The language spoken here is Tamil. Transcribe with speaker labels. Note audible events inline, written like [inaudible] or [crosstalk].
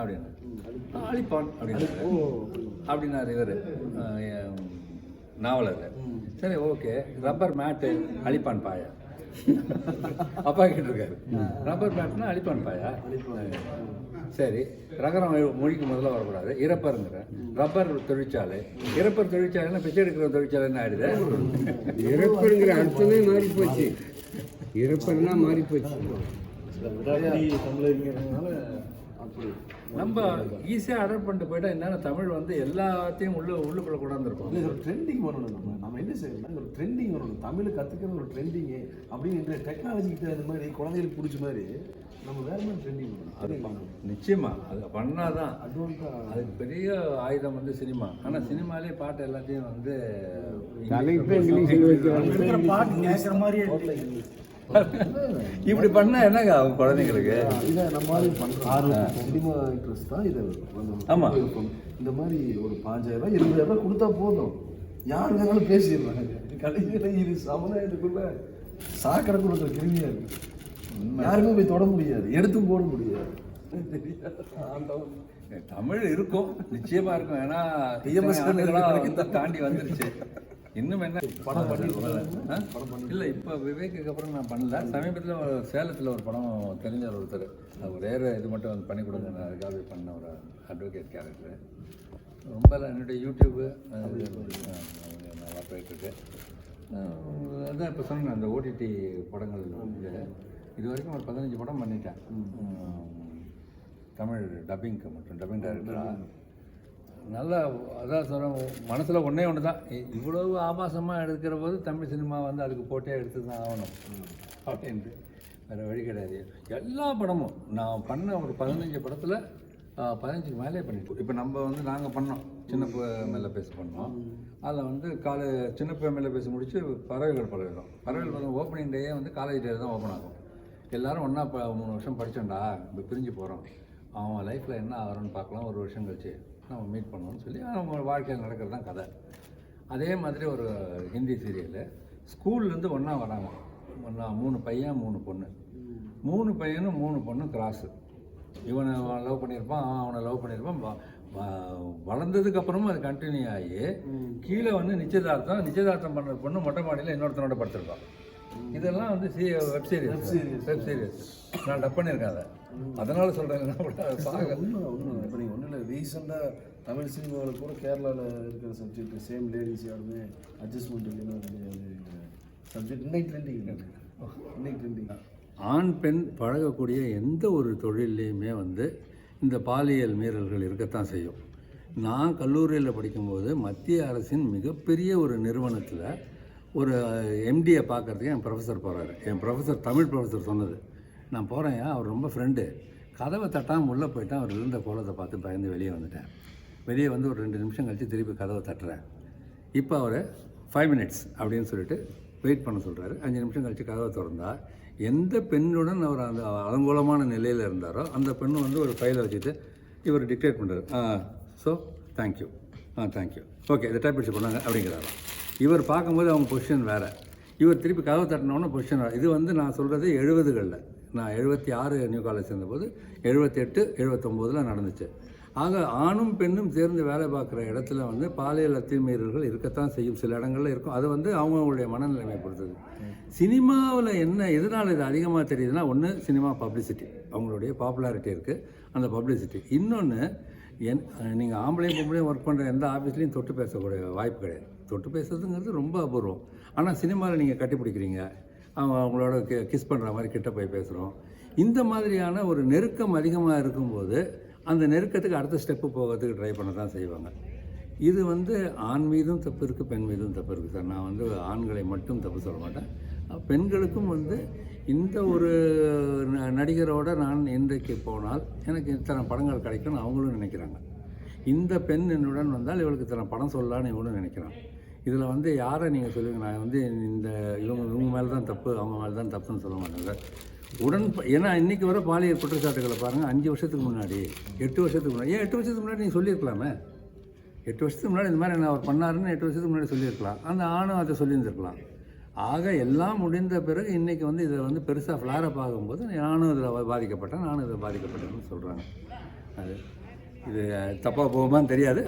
Speaker 1: அப்படின்னு அழிப்பான். அப்படின்னு அப்படின்னாரு. இவர். நாவலர். சரி ஓகே. ரப்பர் மேட்டு அழிப்பான் பாயா. அப்பா கேட்டிருக்காரு ரப்பர் மேட்னா அழிப்பான் பாயா. சரி. ரகரம் மொழிக்கு முதல்ல வரக்கூடாது. இறப்பருங்கிற. ரப்பர் தொழிற்சாலை. இறப்பர் தொழிற்சாலைன்னா பிச்சை எடுக்கிற தொழிற்சாலைன்னு ஆயிடுது?
Speaker 2: இறப்புங்கிற அர்த்தமே மாறி போச்சு இறப்புன்னா மாறி போச்சு
Speaker 3: அப்படி
Speaker 1: நம்ம ஈஸியாக அடாப்ட் பண்ணிட்டு போயிட்டா என்னன்னா தமிழ் வந்து எல்லாத்தையும் உள்ள உள்ளுக்குள்ள கொண்டாந்துருக்கோம்.
Speaker 3: இது ஒரு ட்ரெண்டிங் வரணும் நம்ம நம்ம என்ன செய்யணும் ஒரு ட்ரெண்டிங் வரணும் தமிழை கற்றுக்கிறது ஒரு ட்ரெண்டிங்கு அப்படின்னு இந்த டெக்னாலஜிக்கு தகுந்த மாதிரி குழந்தைகளுக்கு பிடிச்ச மாதிரி நம்ம வேற மாதிரி ட்ரெண்டிங் பண்ணணும்
Speaker 1: நிச்சயமா. அது பண்ணாதான்.
Speaker 3: அட்வான்ஸாக
Speaker 1: அதுக்கு பெரிய ஆயுதம் வந்து சினிமா. ஆனா சினிமாலே பாட்டு எல்லாத்தையும் வந்து
Speaker 4: பாட்டு கேட்குற மாதிரியே [laughs]
Speaker 1: இப்படி பண்ணா என்னங்க ஆகும் குழந்தைங்களுக்கு?
Speaker 3: இதை நம்ம மாதிரி பண்ணுறோம் சினிமா இன்ட்ரெஸ்ட் தான் இதை வந்து
Speaker 1: ஆமா.
Speaker 3: விருப்பம். இந்த மாதிரி ஒரு பாஞ்சாயிரம் ரூபாய் இருபதாயிரம் ரூபாய் கொடுத்தா போதும். யார் வேணாலும் பேசிடுறாங்க கடைசியில் இது சமுதாயத்துக்குள்ள சாக்கடை கொடுக்குற கிருமியா இருக்கு யாருமே போய் தொட முடியாது. எடுத்தும் போட முடியாது.
Speaker 1: தமிழ் இருக்கும். நிச்சயமா இருக்கும். ஏன்னா தாண்டி வந்துருச்சு. [laughs] இன்னும் என்ன?
Speaker 3: படம்
Speaker 1: ஆ? இல்ல இப்ப விவேக்கு அப்புறம் நான் பண்ணல. சமீபத்துல சேலத்துல ஒரு படம் தெரிஞ்சவர் ஒருத்தர். ஒரே ஒரு இது மட்டும் வந்து பண்ணி கொடுங்க. நான் அதுக்காக பண்ண ஒரு அட்வொகேட் கேரக்டர் ரொம்ப என்னுடைய யூடியூப்பு நல்லா போயிட்டுருக்கு. அதான் இப்போ சொன்னேன் அந்த ஓடிடி படங்கள். இது வரைக்கும் ஒரு பதினஞ்சு படம் பண்ணிட்டேன். தமிழ் டப்பிங்க்கு மட்டும் டப்பிங் டைரக்டராக நல்லா அதான் சொல்கிறேன் மனசில் ஒன்றே ஒன்று தான் இவ்வளவு ஆபாசமாக எடுக்கிற போது தமிழ் சினிமா வந்து அதுக்கு போட்டே எடுத்து தான் ஆகணும். அப்படின்ட்டு வேறு வழி கிடையாது. எல்லா படமும் நான் பண்ண ஒரு பதினஞ்சு படத்தில் பதினஞ்சுக்கு மேலே பண்ணிட்டோம் இப்போ நம்ம வந்து நாங்கள் பண்ணோம். சின்ன மேலே பேச பண்ணோம். அதில் வந்து காலை சின்ன மேலே பேச முடிச்சு பறவைகள் பழகிடும் பறவைகள் பழகம் ஓப்பனிங் டேயே வந்து காலேஜ் டே தான் ஓப்பன் ஆகும். எல்லாரும் ஒன்றா மூணு வருஷம் படித்தோம்டா இப்போ பிரிஞ்சு போகிறோம் அவன் லைஃப்பில் என்ன ஆகிறோன்னு பார்க்கலாம். ஒரு வருஷம் கழிச்சு. நம்ம மீட் பண்ணுவோம்னு சொல்லி அவங்க வாழ்க்கையில் நடக்கிறது தான் கதை. அதே மாதிரி ஒரு ஹிந்தி சீரியலு ஸ்கூல்லேருந்து ஒன்றா வராங்க. ஒன்றா மூணு பையன் மூணு பொண்ணு. மூணு பையனும் மூணு பொண்ணும் கிராஸு இவனை லவ் பண்ணியிருப்பான் அவன் அவனை லவ் பண்ணியிருப்பான். வளர்ந்ததுக்கு அப்புறமும் அது கண்டினியூ ஆகி கீழே வந்து நிச்சயதார்த்தம் நிச்சயதார்த்தம் பண்ணுற பொண்ணு மொட்டை மாடியில் இன்னொருத்தனோட படுத்திருப்பான் இதெல்லாம் வந்து சி வெப் சீரிஸ் வெப் சீரிஸ் நான் டப் பண்ணியிருக்கேன் அதை. அதனால சொல்கிறேன் பார்க்க
Speaker 3: உண்மை உண்மை. இப்போ நீங்கள் ஒன்றும் இல்லை ரீசெண்டாக தமிழ் சினிமாவில் கூட கேரளாவில் இருக்கிற சப்ஜெக்ட் சேம் லேடிஸ் யாருமே அட்ஜஸ்ட்மெண்ட் இல்லைன்னா கிடையாது. சப்ஜெக்ட் இன்னைக்கு ட்ரெண்டிங் இன்னைக்கு ட்ரெண்டிங்
Speaker 1: ஆண் பெண் பழகக்கூடிய எந்த ஒரு தொழிலையுமே வந்து இந்த பாலியல் மீறல்கள் இருக்கத்தான் செய்யும். நான் கல்லூரியில் படிக்கும்போது மத்திய அரசின் மிகப்பெரிய ஒரு நிறுவனத்தில் ஒரு எம்டியை பார்க்கறதுக்கு என் ப்ரொஃபஸர் போகிறாரு என் ப்ரொஃபஸர் தமிழ் ப்ரொஃபஸர் சொன்னது. நான் போகிறேன் அவர் ரொம்ப ஃப்ரெண்டு கதவை தட்டாமல் உள்ளே போயிட்டான் அவர் இருந்த கோலத்தை பார்த்து பயந்து வெளியே வந்துட்டேன். வெளியே வந்து ஒரு ரெண்டு நிமிஷம் கழித்து திருப்பி கதவை தட்டுறேன். இப்போ அவர் ஃபைவ் மினிட்ஸ் அப்படின்னு சொல்லிட்டு வெயிட் பண்ண சொல்கிறாரு அஞ்சு நிமிஷம் கழித்து கதவை திறந்தா எந்த பெண்ணுடன் அவர் அந்த அலங்கோலமான நிலையில் இருந்தாரோ அந்த பெண்ணு வந்து ஒரு ஃபைலை வச்சுட்டு இவர் டிக்டேட் பண்ணுறாரு ஆ so thank you ah thank you okay இதை டைப் அடிச்சு பண்ணாங்க அப்படிங்கிறாரோ இவர் பார்க்கும்போது அவங்க பொசிஷன் வேறு. இவர் திருப்பி கதவை தட்டினோடனே பொசிஷன் வேறு. இது வந்து நான் சொல்கிறது எழுபதுகளில். நான் எழுபத்தி ஆறு நியூ காலேஜ் சேர்ந்தபோது எழுபத்தெட்டு எழுபத்தொம்போதில் நடந்துச்சு. ஆக ஆணும் பெண்ணும் சேர்ந்து வேலை பார்க்குற இடத்துல வந்து பாலியல் அத்துமீறல்கள் இருக்கத்தான் செய்யும். சில இடங்களில் இருக்கும். அது வந்து அவங்களுடைய மனநிலைமை பொறுத்தது. சினிமாவில் என்ன எதனால் இது அதிகமாக தெரியுதுன்னா ஒன்று சினிமா பப்ளிசிட்டி. அவங்களுடைய பாப்புலாரிட்டி இருக்குது அந்த பப்ளிசிட்டி. இன்னொன்று என் நீங்கள் ஆம்பளையும் பொம்பளையும் ஒர்க் பண்ணுற எந்த ஆஃபீஸ்லேயும் தொட்டு பேசக்கூடிய வாய்ப்பு கிடையாது. தொட்டு பேசுறதுங்கிறது ரொம்ப அபூர்வம். ஆனால் சினிமாவில் நீங்கள் கட்டிப்பிடிக்கிறீங்க அவங்க அவங்களோட கிஸ் பண்ணுற மாதிரி கிட்ட போய் பேசுகிறோம் இந்த மாதிரியான ஒரு நெருக்கம் அதிகமாக இருக்கும்போது அந்த நெருக்கத்துக்கு அடுத்த ஸ்டெப்பு போகிறதுக்கு ட்ரை பண்ண தான் செய்வாங்க. இது வந்து ஆண் மீதும் தப்பு இருக்குது பெண் மீதும் தப்பு இருக்குது சார். நான் வந்து ஆண்களை மட்டும் தப்பு சொல்ல மாட்டேன். பெண்களுக்கும் வந்து இந்த ஒரு ந- நடிகரோட நான் இன்றைக்கு போனால் எனக்கு இத்தனை படங்கள் கிடைக்கும்னு அவங்களும் நினைக்கிறாங்க. இந்த பெண் என்னுடன் வந்தால் இவளுக்கு இத்தனை படம் சொல்லலான்னு இவனும் நினைக்கிறான் இதில் வந்து யாரை நீங்கள் சொல்லுங்கள் நான் வந்து இந்த இவங்க இவங்க மேலே தான் தப்பு அவங்க மேலே தான் தப்புன்னு சொல்ல மாட்டாங்க. உடன் ஏன்னா இன்றைக்கி வர பாலியல் குற்றச்சாட்டுகளை பாருங்கள் அஞ்சு வருஷத்துக்கு முன்னாடி எட்டு வருஷத்துக்கு முன்னாடி ஏன் எட்டு வருஷத்துக்கு முன்னாடி நீங்கள் சொல்லியிருக்கலாமே? எட்டு வருஷத்துக்கு முன்னாடி இந்த மாதிரி என்ன அவர் பண்ணாருன்னு எட்டு வருஷத்துக்கு முன்னாடி சொல்லியிருக்கலாம். அந்த ஆணும் அதை சொல்லியிருந்திருக்கலாம். ஆக எல்லாம் முடிந்த பிறகு இன்றைக்கி வந்து இதை வந்து பெருசாக ஃப்ளாரப் ஆகும்போது நானும் இதில் பாதிக்கப்பட்டேன் நானும் இதில் பாதிக்கப்பட்டேன்னு சொல்கிறாங்க அது இது தப்பாக போகுமான்னு தெரியாது.